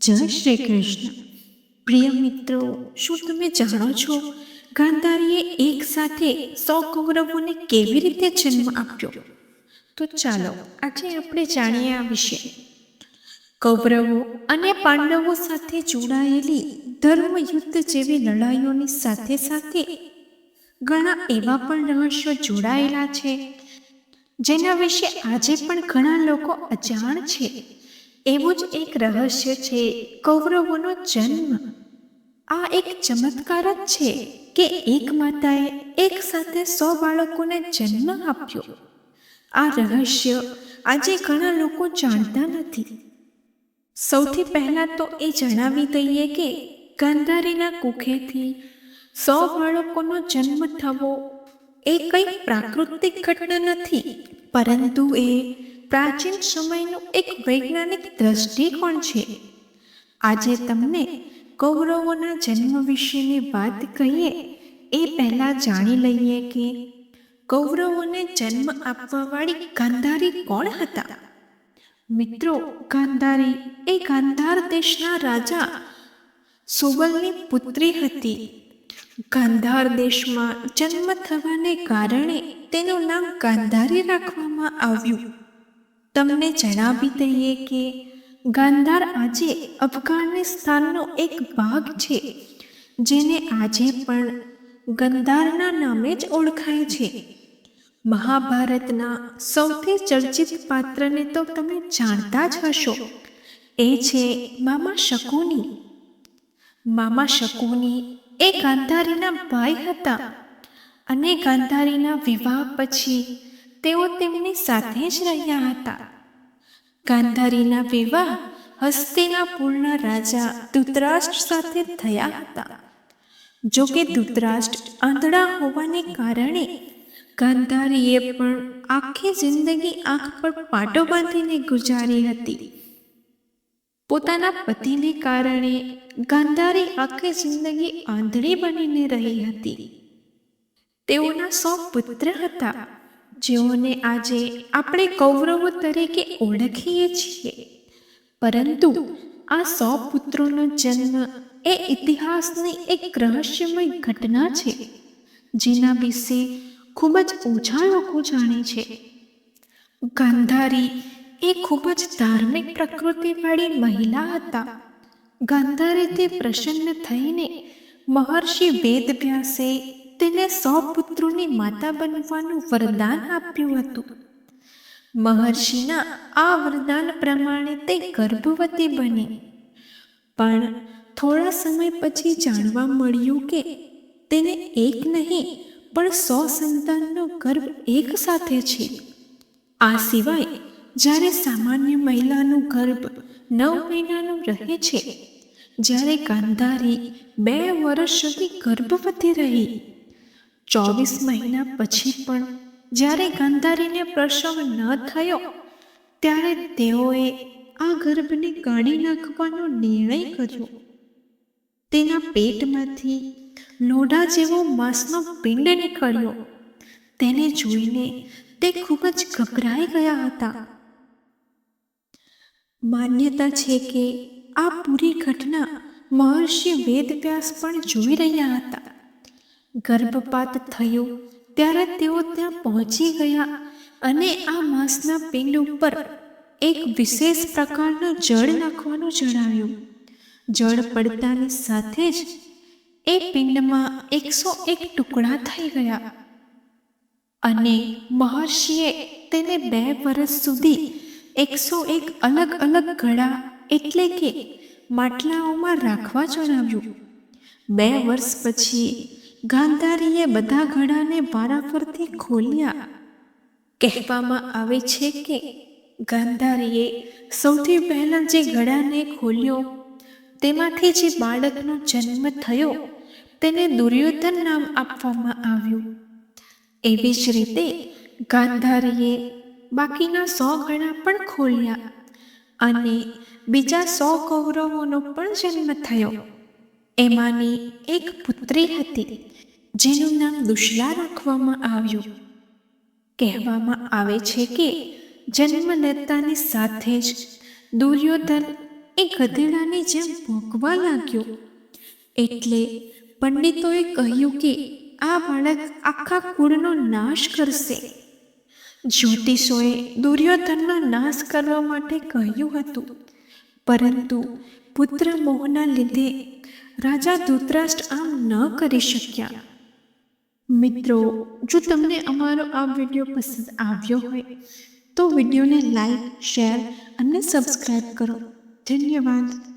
જય શ્રી કૃષ્ણ. પ્રિય મિત્રો શું તમે જાણો છો? ગાંધારીએ એક સાથે સો કૌરવોને કેવી રીતે જન્મ આપ્યો? તો ચાલો આજે આપણે જાણીએ આ વિશે. કૌરવો અને પાંડવો સાથે જોડાયેલી ધર્મયુદ્ધ જેવી લડાઈઓની સાથે સાથે ઘણા એવા પણ રહસ્યો જોડાયેલા છે જેના વિશે આજે પણ ઘણા લોકો અજાણ છે. એવું જ એક રહસ્ય છે, કૌરવોનો જન્મ. આ એક ચમત્કાર જ છે કે એક માતાએ એક સાથે સો બાળકોને જન્મ આપ્યો. આ રહસ્ય આજે ઘણા લોકો જાણતા નથી. સૌથી પહેલાં તો એ જણાવી દઈએ કે ગાંધારીના કુખેથી સો બાળકોનો જન્મ થવો એ કંઈ પ્રાકૃતિક ઘટના નથી, પરંતુ એ પ્રાચીન સમયનું એક વૈજ્ઞાનિક દ્રષ્ટિકોણ છે. આજે તમને કૌરવોના જન્મ વિશેની વાત કહીએ, એ પહેલાં જાણી લઈએ કે કૌરવોને જન્મ આપવાવાળી ગાંધારી કોણ હતા? મિત્રો, ગાંધારી એ ગાંધાર દેશના રાજા સુબલની પુત્રી હતી. ગાંધાર દેશમાં જન્મ થવાને કારણે તેનું નામ ગાંધારી રાખવામાં આવ્યું. તમને જણાવી દઈએ કે ગાંધાર આજે અફઘાનિસ્તાનનો એક ભાગ છે, જેને આજે પણ ગંધારના નામે જ ઓળખાય છે. મહાભારતના સૌથી ચર્ચિત પાત્રને તો તમે જાણતા જ હશો. એ છે મામા શકુની. મામા શકુની એ ગાંધારીના ભાઈ હતા અને ગાંધારીના વિવાહ પછી તેઓ તેમની સાથે જ રહ્યા હતા. ગાંધારીના વિવાહ હસ્તિનાપુરના રાજા ધૃતરાષ્ટ્ર સાથે થયા હતા. જો કે ધૃતરાષ્ટ્ર આંધળા હોવાને કારણે ગાંધારીએ પણ આખી જિંદગી આંખ પર પાટો બાંધીને ગુજારી હતી. પોતાના પતિને કારણે ગાંધારી આખી જિંદગી આંધળી બનીને રહી હતી. તેઓના સો પુત્ર હતા. જેઓને આજે આપણે કૌરવો તરીકે ઓળખીએ છીએ. પરંતુ આ સો પુત્રોનો જન્મ એ ઇતિહાસની એક રહસ્યમય ઘટના છે, જેના વિશે ખૂબ જ ઓછા લોકો જાણે છે. ગાંધારી એ ખૂબ જ ધાર્મિક પ્રકૃતિવાળી મહિલા હતા. ગાંધારી તે પ્રસન્ન થઈને મહર્ષિ વેદવ્યાસે તેને સો પુત્રોની માતા બનવાનું વરદાન આપ્યું હતું. મહર્ષિના આ વરદાન પ્રમાણે તે ગર્ભવતી બની. પણ થોડા સમય પછી જાણવા મળ્યું કે તેને એક નહીં, પણ સો સંતાનનો ગર્ભ એક સાથે છે. આ સિવાય જ્યારે સામાન્ય મહિલાનું ગર્ભ નવ મહિનાનું રહે છે, જ્યારે ગાંધારી બે વર્ષ સુધી ગર્ભવતી રહી. ચોવીસ મહિના પછી પણ જ્યારે ગાંધારીને પ્રસવ ન થયો, ત્યારે તેઓએ આ ગર્ભને કાઢી નાખવાનો નિર્ણય કર્યો. તેના પેટમાંથી લોઢા જેવો માંસનો પિંડ નીકળ્યો. તેને જોઈને તે ખૂબ જ ગભરાઈ ગયા હતા. માન્યતા છે કે આ પૂરી ઘટના મહર્ષિ વેદવ્યાસ પણ જોઈ રહ્યા હતા. ગર્ભપાત થયો ત્યારે તેઓ ત્યાં પહોંચી ગયા અને આ માંસના પિંડ ઉપર એક વિશેષ પ્રકારનું જળ નાખવાનું જણાવ્યું. જળ પડતાની સાથે જ એ પિંડમાં એકસો એક ટુકડા થઈ ગયા અને મહર્ષિએ તેને બે વર્ષ સુધી એકસો એક અલગ અલગ ઘડા એટલે કે માટલાઓમાં રાખવા જણાવ્યું. બે વર્ષ પછી ગાંધારીએ બધા ઘડાને વારાફરતી ખોલ્યા. કહેવામાં આવે છે કે ગાંધારીએ સૌથી પહેલાં જે ઘડાને ખોલ્યો, તેમાંથી જે બાળકનો જન્મ થયો, તેને દુર્યોધન નામ આપવામાં આવ્યું. એવી જ રીતે ગાંધારીએ બાકીના સો ઘડા પણ ખોલ્યા અને બીજા સો કૌરવોનો પણ જન્મ થયો. એમાંની એક પુત્રી હતી, જેનું નામ દુશલા રાખવામાં આવ્યું. કહેવામાં આવે છે કે જન્મ લેતાની સાથે જ દુર્યોધન એ ગધેડાની જેમ ભોગવા લાગ્યો. એટલે પંડિતોએ કહ્યું કે આ બાળક આખા કુળનો નાશ કરશે. જ્યોતિષોએ દુર્યોધનનો નાશ કરવા માટે કહ્યું હતું. પરંતુ પુત્ર મોહના લીધે રાજા ધૃતરાષ્ટ્ર આમ ન કરી શક્યા. મિત્રો, જો તમને અમારો આ વીડિયો પસંદ આવ્યો હોય, તો વિડીયોને લાઈક, શેર અને સબસ્ક્રાઈબ કરો. ધન્યવાદ.